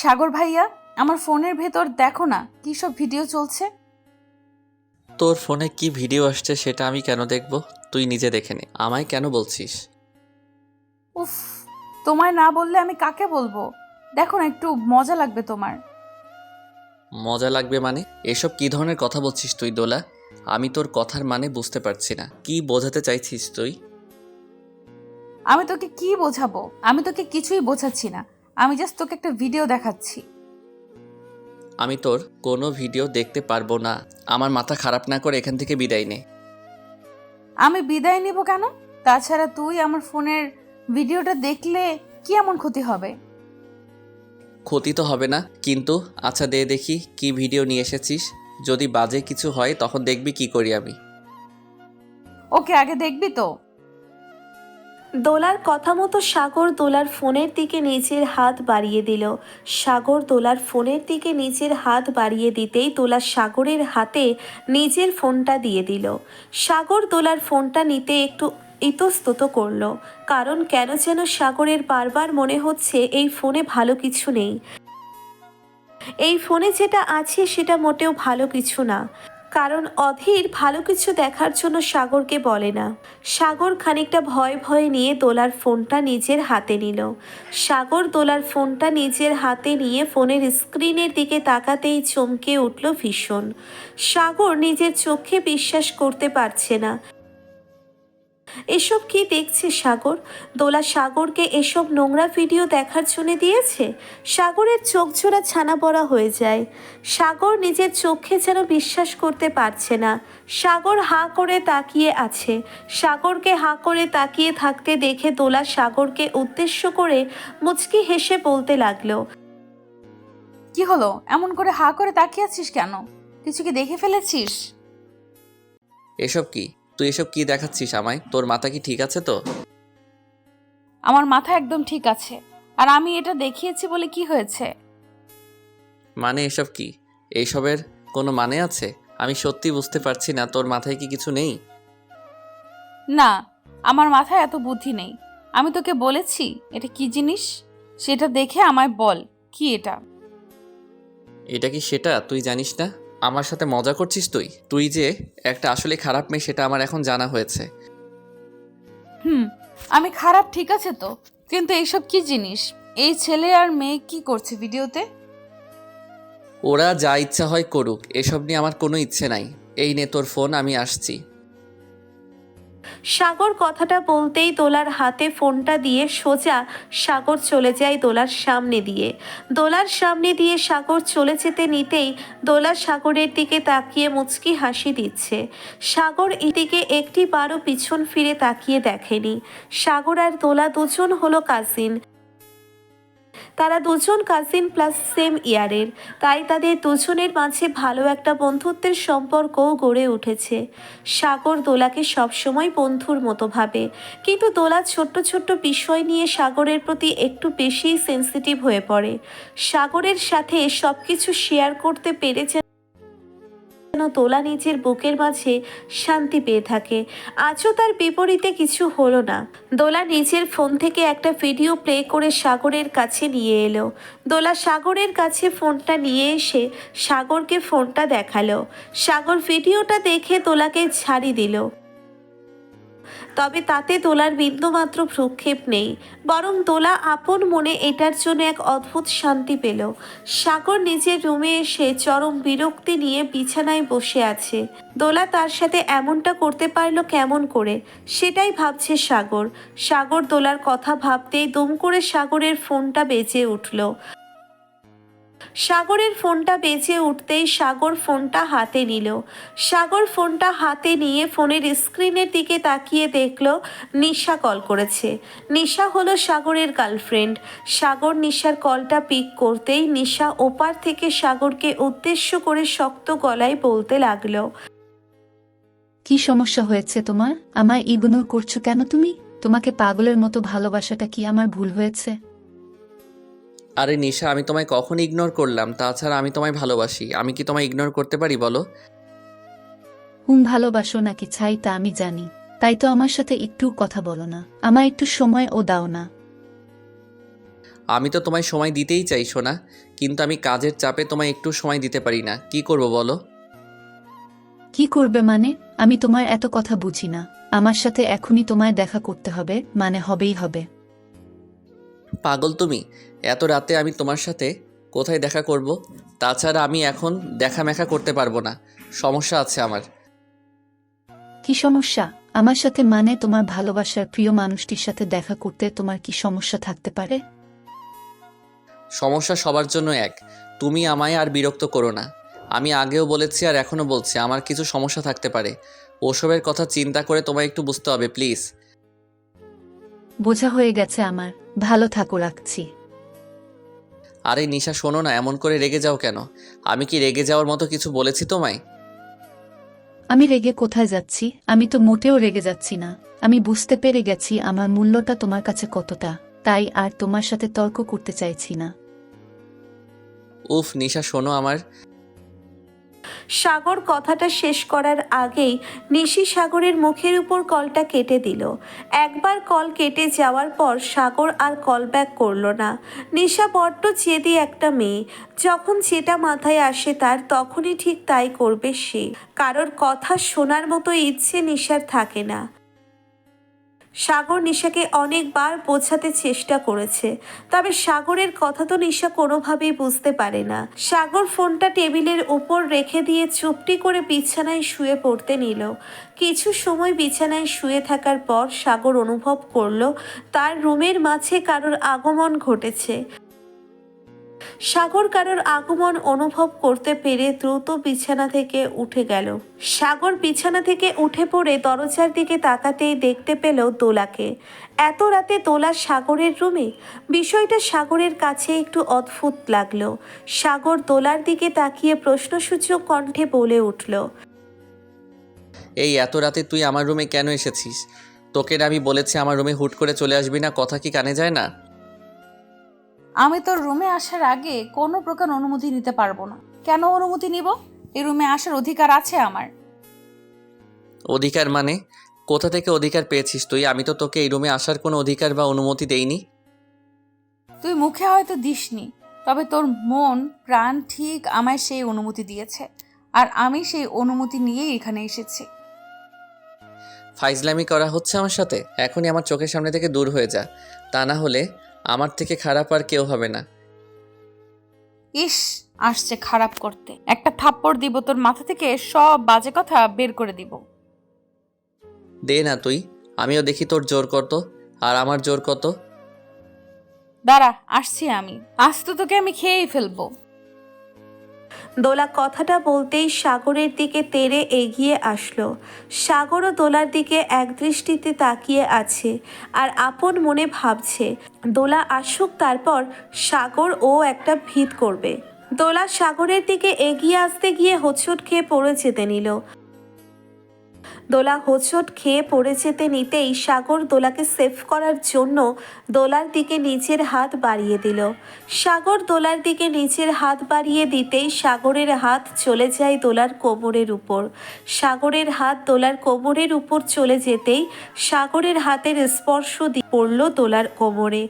সাগর ভাইয়া আমার ফোনের ভেতর দেখো না কী সব ভিডিও চলছে? তোর ফোনে কি ভিডিও আসছে সেটা আমি কেন দেখব? তুই নিজে দেখে নে আমায় কেন বলছিস? উফ তোমায় না বললে আমি কাকে বলব? দেখো না একটু মজা লাগবে তোমার। মজা লাগবে মানে? এসব কি ধরনের কথা বলছিস তুই দোলা? আমি তোর কথার মানে বুঝতে পারছি না কি বোঝাতে চাইছিস তুই? আমি তোকে কি বোঝাবো? আমি তোকে কিছুই বোঝাচ্ছি না। আমি জাস্ট তোকে একটা ভিডিও দেখাচ্ছি। আমি তোর কোনো ভিডিও দেখতে পারব না। আমার মাথা খারাপ না করে এখান থেকে বিদায় নে। আমি বিদায় নিব কেন? তাছাড়া তুই আমার ফোনের ভিডিওটা দেখলে কি এমন ক্ষতি হবে? ক্ষতি তো হবে না কিন্তু আচ্ছা দে দেখি কি ভিডিও নিয়ে এসেছিস। যদি বাজে কিছু হয় তখন দেখবি কি করি আমি। ওকে আগে দেখবি তো? দোলার কথা মতো সাগর দোলার ফোনের দিকে নিজের হাত বাড়িয়ে দিল। সাগর দোলার ফোনের দিকে নিজের হাত বাড়িয়ে দিতেই দোলা সাগরের হাতে নিজের ফোনটা দিয়ে দিল। সাগর দোলার ফোনটা নিতে একটু ইতস্তত করল। কারণ কেন যেন সাগরের বারবার মনে হচ্ছে এই ফোনে ভালো কিছু নেই। এই ফোনে যেটা আছে সেটা মোটেও ভালো কিছু না। কারণ অধীর ভালো কিছু দেখার জন্য সাগরকে বলে না। সাগর খানিকটা ভয় ভয় নিয়ে দোলার ফোনটা নিজের হাতে নিল। সাগর দোলার ফোনটা নিজের হাতে নিয়ে ফোনের স্ক্রিনের দিকে তাকাতেই চমকে উঠল ভীষণ। সাগর নিজের চোখে বিশ্বাস করতে পারছে না। এসব কি দেখছে সাগর? দোলা সাগরকে এসব নোংরা ভিডিও দেখার জন্য দিয়েছে? সাগরের চোখ জোড়া ছানা পড়া হয়ে যায়। সাগর নিজের চোখে যেন বিশ্বাস করতে পারছে না। সাগর হাঁ করে তাকিয়ে আছে। সাগরকে হা করে তাকিয়ে থাকতে দেখে দোলা সাগরকে উদ্দেশ্য করে মুচকি হেসে বলতে লাগল কি হলো? এমন করে হা করে তাকিয়ে আছিস কেন? কিছু কি দেখে ফেলেছিস? এসব কি? তুই এসব কি দেখাচ্ছিস আমায়? তোর মাথা কি ঠিক আছে তো? আমার মাথা একদম ঠিক আছে। আর আমি এটা দেখিয়েছি বলে কি হয়েছে? মানে এসব কি? এইসবের কোনো মানে আছে? আমি সত্যি বুঝতে পারছি না তোর মাথায় কি কিছু নেই? না আমার মাথায় এত বুদ্ধি নেই। আমি তোকে বলেছি এটা কি জিনিস? সেটা দেখে আমায় বল কি এটা? এটা কি সেটা? তুই জানিস না? আমার সাথে মজা করছিস তুই? তুই যে একটা আসলে খারাপ মেয়ে সেটা আমার এখন জানা হয়েছে। হুম আমি খারাপ ঠিক আছে তো কিন্তু এইসব কি জিনিস? এই ছেলে আর মেয়ে কি করছে ভিডিওতে? ওরা যা ইচ্ছা হয় করুক এসব নিয়ে আমার কোনো ইচ্ছে নাই। এই নে তোর ফোন আমি আসছি। সাগর কথাটা বলতেই দোলার হাতে ফোনটা দিয়ে সোজা সাগর চলে যায় দোলার সামনে দিয়ে। দোলার সামনে দিয়ে সাগর চলে যেতে নিতেই দোলা সাগরের দিকে তাকিয়ে মুচকি হাসি দিচ্ছে। সাগর এদিকে একটি বারও পিছন ফিরে তাকিয়ে দেখেনি। সাগর আর দোলা দুজন হলো কাজিন তারা দুজন কাজিন প্লাস সেম ইয়ারের তাই তাদের দুজনের মাঝে ভালো একটা বন্ধুত্বের সম্পর্কও গড়ে উঠেছে। সাগর দোলাকে সবসময় বন্ধুর মতো ভাবে। কিন্তু দোলা ছোট্ট ছোট্ট বিষয় নিয়ে সাগরের প্রতি একটু বেশি সেন্সিটিভ হয়ে পড়ে। সাগরের সাথে সব কিছু শেয়ার করতে পেরে যেন তোলা নিজের বুকের মাঝে শান্তি পেয়ে থাকে। আজও তার বিপরীতে কিছু হলো না। দোলা নিজের ফোন থেকে একটা ভিডিও প্লে করে সাগরের কাছে নিয়ে এলো। দোলা সাগরের কাছে ফোনটা নিয়ে এসে সাগরকে ফোনটা দেখাল। সাগর ভিডিওটা দেখে দোলাকে ছাড়ি দিল। তবে তাতে দোলার বিন্দুমাত্র ভ্রুক্ষেপ নেই। বরং দোলা আপন মনে এটার জন্য এক অদ্ভুত শান্তি পেল। সাগর নিজের রুমে এসে চরম বিরক্তি নিয়ে বিছানায় বসে আছে। দোলা তার সাথে এমনটা করতে পারল কেমন করে? সেটাই ভাবছে সাগর। সাগর দোলার কথা ভাবতেই দুম করে সাগরের ফোনটা বেজে উঠল। সাগরের ফোনটা বেজে উঠতেই সাগর ফোনটা হাতে নিল। সাগর ফোনটা হাতে নিয়ে ফোনের স্ক্রিনের দিকে তাকিয়ে দেখল, নিশা কল করেছে। নিশা হলো সাগরের গার্লফ্রেন্ড। সাগর নিশার কলটা পিক করতেই নিশা ওপার থেকে সাগরকে উদ্দেশ্য করে শক্ত গলায় বলতে লাগল, কি সমস্যা হয়েছে তোমার? আমায় ইগনোর করছ কেন তুমি? তোমাকে পাগলের মতো ভালোবাসাটা কি আমার ভুল হয়েছে? আরে নিশা আমি তোমায় কখন ইগনোর করলাম। তাছাড়া আমি তোমায় ভালোবাসি। আমি কি তোমায় ইগনোর করতে পারি বলো? হুম ভালোবাসো নাকি চাই তা আমি জানি। তাই তো আমার সাথে একটু কথা বলো না। আমার একটু সময় ও দাও না। আমি তো তোমায় সময় দিতেই চাই শোনা কিন্তু আমি কাজের চাপে তোমায় একটু সময় দিতে পারি না। কি করব বলো? কি করবে মানে? আমি তোমার এত কথা বুঝি না। আমার সাথে এখনই তোমায় দেখা করতে হবে মানে হবেই হবে। পাগল তুমি এত রাতে আমি তোমার সাথে কোথায় দেখা করব? তাছাড়া আমি এখন দেখা মেখা করতে পারব না। সমস্যা আছে আমার। কি সমস্যা? আমার সাথে মানে তোমার ভালোবাসার প্রিয় মানুষটির সাথে দেখা করতে তোমার কি সমস্যা থাকতে পারে? সমস্যা সবার জন্য এক। তুমি আমায় আর বিরক্ত করো না। আমি আগেও বলেছি আর এখনও বলছি আমার কিছু সমস্যা থাকতে পারে। ওসবের কথা চিন্তা করে তোমায় একটু বুঝতে হবে প্লিজ। বোঝা হয়ে গেছে আমার। ভালো থাকো রাখছি। আরে নিশা শোনো না এমন করে রেগে যাও কেন? আমি কি রেগে যাওয়ার মতো কিছু বলেছি তোমায়? আমি রেগে কোথায় যাচ্ছি? আমি তো মোটেও রেগে যাচ্ছি না। আমি বুঝতে পেরে গেছি আমার মূল্যটা তোমার কাছে কতটা তাই আর তোমার সাথে তর্ক করতে চাইছি না। উফ নিশা শোনো আমার। সাগর কথাটা শেষ করার আগেই নিশি সাগরের মুখের উপর কলটা কেটে দিল। একবার কল কেটে যাওয়ার পর সাগর আর কল ব্যাক করল না। নিশা বড্ড জেদি একটা মেয়ে। যখন যেটা মাথায় আসে তার তখনই ঠিক তাই করবে সে। কারোর কথা শোনার মতো ইচ্ছে নিশার থাকে না। সাগর নিশাকে অনেকবার বোঝাতে চেষ্টা করেছে, তবে সাগরের কথা তো নিশা কোনোভাবেই বুঝতে পারে না। সাগর ফোনটা টেবিলের উপর রেখে দিয়ে চুপটি করে বিছানায় শুয়ে পড়তে নিল। কিছু সময় বিছানায় শুয়ে থাকার পর সাগর অনুভব করল, তার রুমের মাঝে কারোর আগমন ঘটেছে। সাগর কারোর আগমন অনুভব করতে পেরে দ্রুত বিছানা থেকে উঠে গেল। সাগর বিছানা থেকে উঠে পড়ে দরজার দিকে তাকাতেই দেখতে পেল দোলাকে। এত রাতে দোলা সাগরের রুমে? বিষয়টা সাগরের কাছে একটু অদ্ভুত লাগল। সাগর দোলার দিকে তাকিয়ে প্রশ্নসূচক কণ্ঠে বলে উঠল, এই এত রাতে তুই আমার রুমে কেন এসেছিস? তোকে আমি বলেছি আমার রুমে হুট করে চলে আসবি না, কথা কি কানে যায় না? আমি তোর রুমে আসার আগে কোনো প্রকার অনুমতি নিতে পারব না। কেন অনুমতি নিব? এই রুমে আসার অধিকার আছে আমার। অধিকার মানে? কোথা থেকে অধিকার পেয়েছিস তুই? আমি তো তোকে এই রুমে আসার কোনো অধিকার বা অনুমতি দেইনি। তুই মুখে হয়তো দিসনি তবে তোর মন প্রাণ ঠিক আমায় সেই অনুমতি দিয়েছে। আর আমি সেই অনুমতি নিয়েই এখানে এসেছি। ফাইজলামি করা হচ্ছে আমার সাথে? এখনই আমার চোখের সামনে থেকে দূর হয়ে যা। তা না হলে আমার থেকে খারাপ আর কেউ হবে না। ইস আসছে খারাপ করতে। একটা থাপ্পড় দিব তোর মাথা থেকে সব বাজে কথা বের করে দিব। দে না তুই আমিও দেখি তোর জোর কত আর আমার জোর কত। দাঁড়া আসছি আমি। আজ তো তোকে আমি খেয়েই ফেলব। দোলা কথাটা বলতেই সাগরের দিকে তেরে এগিয়ে আসলো। সাগরও দোলার দিকে একদৃষ্টিতে তাকিয়ে আছে আর আপন মনে ভাবছে, দোলা আসুক তারপর সাগর ও একটা ভিত করবে। দোলা সাগরের দিকে এগিয়ে আসতে গিয়ে হোঁচট খেয়ে পড়ে যেতে নিল। দোলা হোঁচট খেয়ে পড়ে যেতে নিতেই সাগর দোলাকে সেভ করার জন্য দোলার দিকে নিচের হাত বাড়িয়ে দিল। সাগর দোলার দিকে নিচের হাত বাড়িয়ে দিতেই সাগরের হাত চলে যায় দোলার কোমরের উপর। সাগরের হাত দোলার কোমরের উপর চলে যেতেই সাগরের হাতের স্পর্শ পড়ল দোলার কোমরে।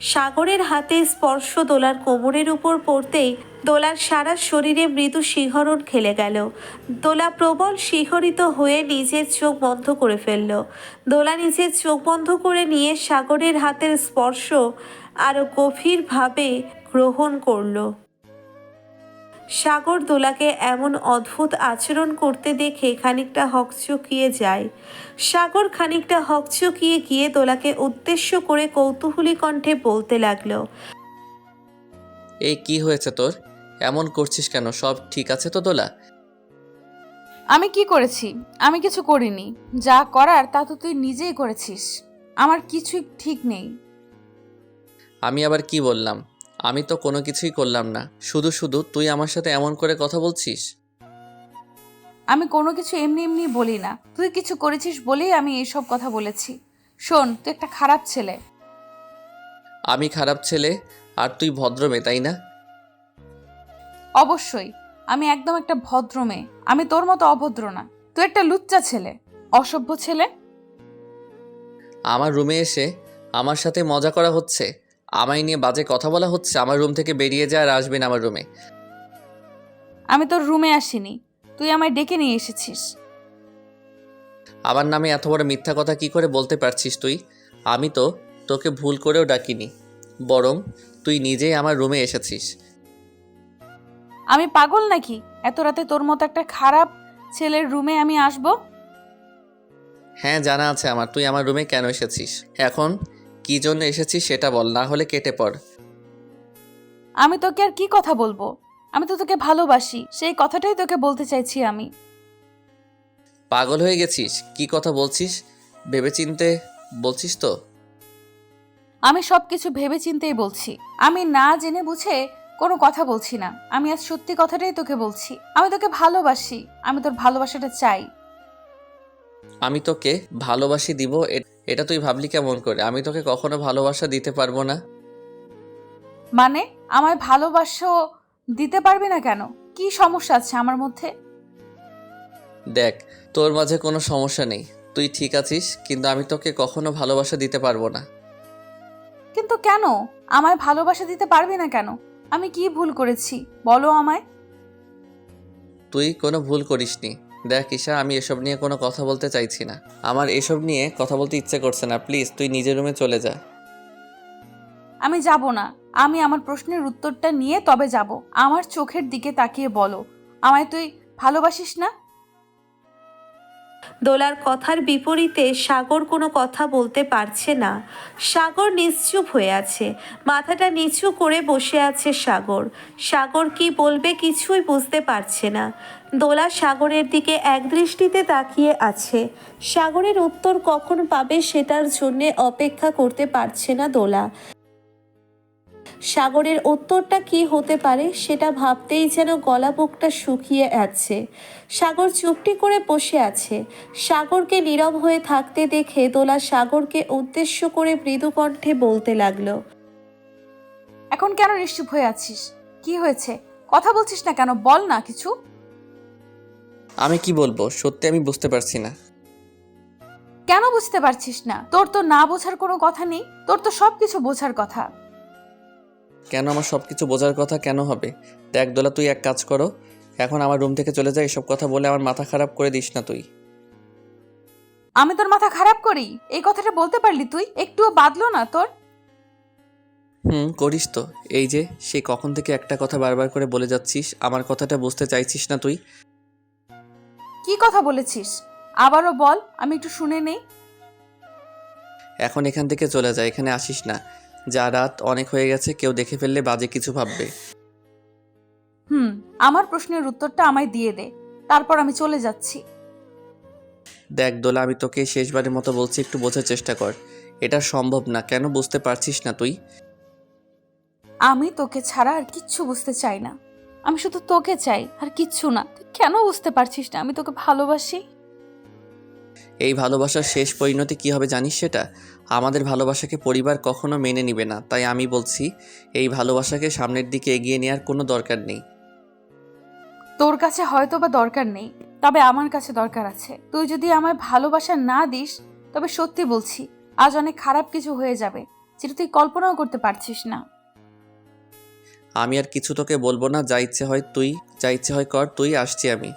সাগরের হাতে স্পর্শ দোলার কোমরের উপর পড়তেই দোলার সারা শরীরে মৃদু শিহরণ খেলে গেল। দোলা প্রবল শিহরিত হয়ে নিজের চোখ বন্ধ করে ফেলল। দোলা নিজের চোখ বন্ধ করে নিয়ে সাগরের হাতের স্পর্শ আরও গভীরভাবে গ্রহণ করল। সাগর দোলাকে এমন অদ্ভুত আচরণ করতে দেখে খানিকটা হকচকিয়ে যায়। সাগর খানিকটা হকচকিয়ে গিয়ে দোলাকে উদ্দেশ্য করে কৌতূহলী কণ্ঠে বলতে লাগল এই কি হয়েছে তোর? এমন করছিস কেন? সব ঠিক আছে তো দোলা? আমি কি করেছি? আমি কিছু করিনি। যা করার তা তো তুই নিজেই করেছিস। আমার কিছুই ঠিক নেই। আমি আবার কি বললাম? আমি তো কোনো কিছুই করলাম না। শুধু শুধু তুই আমার সাথে এমন করে কথা বলছিস? আমি কোনো কিছু এমনি এমনি বলি না। তুই কিছু করেছিস বলেই আমি এইসব কথা বলেছি। শোন তুই একটা খারাপ ছেলে। আমি খারাপ ছেলে? আর তুই ভদ্র মেয়ে তাই না? অবশ্যই। আমি একদম একটা ভদ্র মেয়ে। আমি তোর মতো অভদ্র না। তুই একটা লুচ্চা ছেলে। অসভ্য ছেলে? আমার রুমে এসে আমার সাথে মজা করা হচ্ছে। আমায় নিয়ে বাজে কথা বলা হচ্ছে। আমার রুম থেকে বেরিয়ে যায় আর আসবেন আমার রুমে। আমি তোর রুমে আসিনি। তুই আমায় ডেকে নিয়ে এসেছিস। আমার নামে এত বড় মিথ্যা কথা কি করে বলতে পারছিস তুই? আমি তো তোকে ভুল করেও ডাকিনি। বরং তুই নিজেই আমার রুমে এসেছিস। আমি পাগল নাকি? এত রাতে তোর মতো একটা খারাপ ছেলের রুমে আমি আসব? হ্যাঁ জানা আছে আমার। তুই আমার রুমে কেন এসেছিস? এখন কি জন্য এসেছিস সেটা বল না হলে কেটে পড়। আমি তোকে আর কি কথা বলব? আমি তো তোকে ভালোবাসি। সেই কথাটাই তোকে বলতে চাইছি আমি। পাগল হয়ে গেছিস? কি কথা বলছিস? ভেবেচিন্তে বলছিস তো? আমি সব কিছু ভেবে চিন্তেই বলছি। আমি না জেনে বুঝে কোনো কথা বলছি না। আমি আজ সত্যি কথাটাই তোকে বলছি। আমি তোকে ভালোবাসি। আমি তোর ভালোবাসাটা চাই। আমি তোকে ভালোবাসি দিব এ- এটা তুই ভাবলি কেমন করে? আমি তোকে কখনো ভালোবাসা দিতে পারব না। মানে আমায় ভালোবাসো দিতে পারবি না কেন? কি সমস্যা আছে আমার মধ্যে? দেখ তোর মাঝে কোনো সমস্যা নেই। তুই ঠিক আছিস কিন্তু আমি তোকে কখনো ভালোবাসা দিতে পারব না। কিন্তু কেন? আমায় ভালোবাসা দিতে পারবি না কেন? আমি কি ভুল করেছি? বলো আমায়। তুই কোনো ভুল করিসনি। দেখ ঈশা আমি এসব নিয়ে কোনো কথা বলতে চাইছি না। আমার এসব নিয়ে কথা বলতে ইচ্ছে করছে না। প্লিজ তুই নিজের রুমে চলে যা। আমি যাব না। আমি আমার প্রশ্নের উত্তরটা নিয়ে তবে যাব। আমার চোখের দিকে তাকিয়ে বলো। আমায় তুই ভালোবাসিস না? দোলার কথার বিপরীতে সাগর কোনো কথা বলতে পারছে না। সাগর নিশ্চুপ হয়ে আছে। মাথাটা নিচু করে বসে আছে সাগর। সাগর কি বলবে কিছুই বুঝতে পারছে না। দোলা সাগরের দিকে একদৃষ্টিতে তাকিয়ে আছে। সাগরের উত্তর কখন পাবে সেটার জন্যে অপেক্ষা করতে পারছে না দোলা। সাগরের উত্তরটা কি হতে পারে সেটা ভাবতেই যেন গলা বুকটা শুকিয়ে আছে সাগর চুপটি করে বসে আছে। সাগরকে নীরব হয়ে থাকতে দেখে দোলা সাগরকে উদ্দেশ্য করে মৃদু কণ্ঠে বলতে লাগল এখন কেন নিশ্চুপ হয়ে আছিস? কি হয়েছে? কথা বলছিস না কেন? বল না কিছু। আমি কি বলব? সত্যি আমি বুঝতে পারছি না। কেন বুঝতে পারছিস না? তোর তো না বোঝার কোনো কথা নেই। তোর তো সব কিছু বোঝার কথা। কেন আমার সব কিছু বোঝার কথা কেন হবে? দেখ দোলা তুই এক কাজ করো। এখন আমার রুম থেকে চলে যা এসব কথা বলে আমার মাথা খারাপ করে দিস না তুই। আমি তোর মাথা খারাপ করি? এই কথাটা বলতে পারলি তুই? একটুও বাদলো না তোর? হুম করিস তো। এই যে সেই কখন থেকে একটা কথা বারবার করে বলে যাচ্ছিস আমার কথাটা বুঝতে চাইছিস না তুই? কি কথা বলেছিস? আবারও বল আমি একটু শুনে নেই। এখন এখান থেকে চলে যা এখানে আসিস না। যা রাত অনেক হয়ে গেছে কেউ দেখে ফেললে বাজে কিছু ভাববে। হুম আমার প্রশ্নের উত্তরটা আমায় দিয়ে দে। তারপর আমি চলে যাচ্ছি। দেখ দোলা আমি তোকে শেষবারের মতো বলছি একটু বোঝার চেষ্টা কর। এটা সম্ভব না কেন বুঝতে পারছিস না তুই? আমি তোকে ছাড়া আর কিচ্ছু বুঝতে চাই না। আমি শুধু তোকে চাই আর কিচ্ছু না। তুই কেন বুঝতে পারছিস না? আমি তোকে ভালোবাসি। এই ভালোবাসার শেষ পরিণতি কি হবে জানিস সেটা? আমাদের ভালোবাসাকে পরিবার কখনো মেনে নিবে না তাই আমি বলছি এই ভালোবাসাকে সামনের দিকে এগিয়ে নেওয়ার কোনো দরকার নেই। তোর কাছে হয়তো বা দরকার নেই তবে আমার কাছে দরকার আছে। তুই যদি আমায় ভালোবাসা না দিস তবে সত্যি বলছি আজ অনেক খারাপ কিছু হয়ে যাবে যেটা তুই কল্পনাও করতে পারছিস না। আমি আর কিছু তোকে বলব না যা ইচ্ছে হয় তুই যা ইচ্ছে হয় কর তুই আসছি আমি।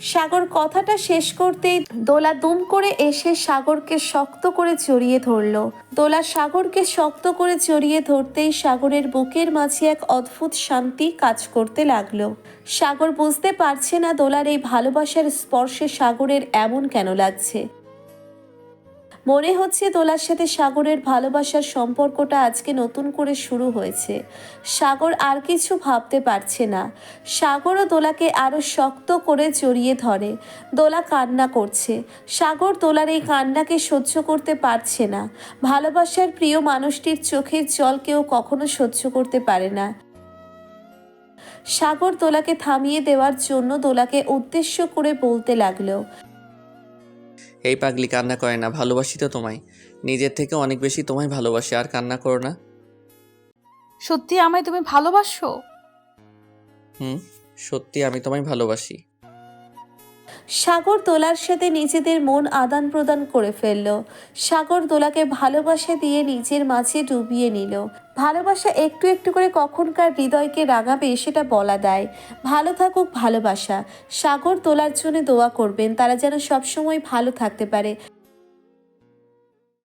সাগর কথাটা শেষ করতেই দোলা দুম করে এসে সাগরকে শক্ত করে জড়িয়ে ধরল। দোলা সাগরকে শক্ত করে জড়িয়ে ধরতেই সাগরের বুকের মাঝে এক অদ্ভুত শান্তি কাজ করতে লাগল। সাগর বুঝতে পারছে না দোলার এই ভালোবাসার স্পর্শে সাগরের এমন কেন লাগছে। মনে হচ্ছে দোলার সাথে সাগরের ভালোবাসার সম্পর্কটা আজকে নতুন করে শুরু হয়েছে। সাগর আর কিছু ভাবতে পারছে না। সাগরও দোলাকে আরও শক্ত করে জড়িয়ে ধরে। দোলা কান্না করছে। সাগর দোলার এই কান্নাকে সহ্য করতে পারছে না। ভালোবাসার প্রিয় মানুষটির চোখের জল কেউ কখনো সহ্য করতে পারে না। সাগর দোলাকে থামিয়ে দেওয়ার জন্য দোলাকে উদ্দেশ্য করে বলতে লাগল এই পাগলি কান্না করে না ভালোবাসি তো তোমায়। নিজের থেকে অনেক বেশি তোমায় ভালোবাসি আর কান্না করো না। সত্যি আমায় তুমি ভালোবাসো? হুম সত্যি আমি তোমায় ভালোবাসি। সাগর দোলার সাথে নিজেদের মন আদান প্রদান করে ফেলল। সাগর দোলাকে ভালোবাসা দিয়ে নিজের মাঝে ডুবিয়ে নিল। ভালোবাসা একটু একটু করে কখনকার হৃদয়কে রাঙাবে সেটা বলা দেয়। ভালো থাকুক ভালোবাসা। সাগর তোলার জন্য দোয়া করবেন। তারা যেন সবসময় ভালো থাকতে পারে।